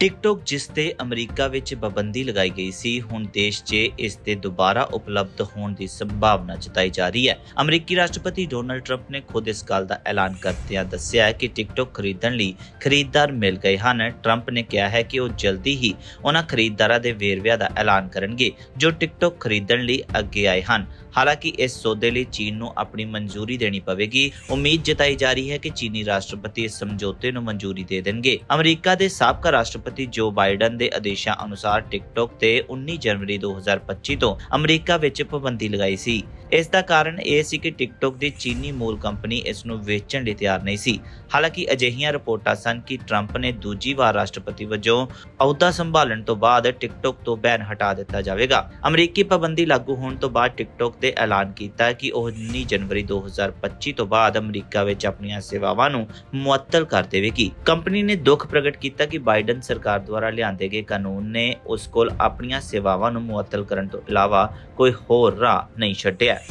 TikTok ਜਿਸ ਤੇ America ਵਿੱਚ ਪਾਬੰਦੀ ਲਗਾਈ ਗਈ ਸੀ, ਹੁਣ ਦੇਸ਼ 'ਚ ਇਸ ਦੇ ਦੁਬਾਰਾ ਉਪਲਬਧ ਹੋਣ ਦੀ ਸੰਭਾਵਨਾ ਜਤਾਈ ਜਾ ਰਹੀ ਹੈ। ਅਮਰੀਕੀ ਰਾਸ਼ਟਰਪਤੀ ਡੋਨਲਡ ਟਰੰਪ ਨੇ ਖੁਦ ਇਸ ਗੱਲ ਦਾ ਐਲਾਨ ਕਰਦਿਆਂ ਦੱਸਿਆ ਹੈ ਕਿ ਟਿਕਟੌਕ ਖਰੀਦਣ ਲਈ ਖਰੀਦਦਾਰ ਮਿਲ ਗਏ ਹਨ। ਟਰੰਪ ਨੇ ਕਿਹਾ ਹੈ ਕਿ ਉਹ ਜਲਦੀ ਹੀ ਉਹਨਾਂ ਖਰੀਦਦਾਰਾਂ ਦੇ ਵੇਰਵਿਆਂ ਦਾ ਐਲਾਨ ਕਰਨਗੇ, ਜੋ ਟਿਕਟੋਕ ਖਰੀਦਣ ਲਈ ਅੱਗੇ ਆਏ ਹਨ। ਹਾਲਾਂਕਿ ਇਸ ਸੌਦੇ ਲਈ ਚੀਨ ਨੂੰ ਆਪਣੀ ਮਨਜ਼ੂਰੀ ਦੇਣੀ ਪਵੇਗੀ। ਉਮੀਦ ਜਤਾਈ ਜਾ ਰਹੀ ਹੈ ਕਿ ਚੀਨੀ ਰਾਸ਼ਟਰਪਤੀ ਇਸ ਸਮਝੌਤੇ ਨੂੰ ਮਨਜ਼ੂਰੀ ਦੇ ਦੇਣਗੇ। ਅਮਰੀਕਾ ਦੇ ਸਾਬਕਾ ਰਾਸ਼ਟਰਪਤੀ ਰਾਸ਼ਟਰਪਤੀ ਜੋ ਬਾਈਡਨ ਦੇ ਆਦੇਸ਼ਾਂ ਅਨੁਸਾਰ ਟਿਕਟੌਕ ਤੇ 19 ਜਨਵਰੀ 2025 ਤੋਂ ਅਮਰੀਕਾ ਵਿੱਚ ਪਾਬੰਦੀ ਲਗਾਈ ਸੀ। ਇਸ ਦਾ ਕਾਰਨ ਇਹ ਸੀ ਕਿ ਟਿਕਟੌਕ ਦੀ ਚੀਨੀ ਮੂਲ ਕੰਪਨੀ ਇਸ ਨੂੰ ਵੇਚਣ ਲਈ ਤਿਆਰ ਨਹੀਂ ਸੀ। ਹਾਲਾਂਕਿ ਅਜਿਹੀਆਂ ਰਿਪੋਰਟਾਂ ਸਨ ਕਿ ਟਰੰਪ ਨੇ ਦੂਜੀ ਵਾਰ ਰਾਸ਼ਟਰਪਤੀ ਵਜੋਂ ਅਹੁਦਾ ਸੰਭਾਲਣ ਤੋਂ ਬਾਅਦ ਟਿਕਟੌਕ ਤੋਂ ਬੈਨ ਹਟਾ ਦਿੱਤਾ ਜਾਵੇਗਾ। ਅਮਰੀਕੀ ਪਾਬੰਦੀ ਲਾਗੂ ਹੋਣ ਤੋਂ ਬਾਅਦ ਟਿਕਟੌਕ ਦੇ ਐਲਾਨ ਕੀਤਾ ਕਿ ਉਹ 19 ਜਨਵਰੀ 2025 ਤੋਂ ਬਾਅਦ ਅਮਰੀਕਾ ਵਿੱਚ ਆਪਣੀਆਂ ਸੇਵਾਵਾਂ ਨੂੰ ਮੁਅੱਤਲ ਕਰ ਦੇਵੇਗੀ। ਕੰਪਨੀ ਨੇ ਦੁੱਖ ਪ੍ਰਗਟ ਕੀਤਾ ਕਿ ਬਾਈਡਨ ਸਰਕਾਰ ਦੁਆਰਾ ਲਿਆਂਦੇ ਗਏ ਕਾਨੂੰਨ ਨੇ ਉਸ ਕੋਲ ਆਪਣੀਆਂ ਸੇਵਾਵਾਂ ਨੂੰ ਮੁਅੱਤਲ ਕਰਨ ਤੋਂ ਇਲਾਵਾ ਕੋਈ ਹੋਰ ਰਾਹ ਨਹੀਂ ਛੱਡਿਆ।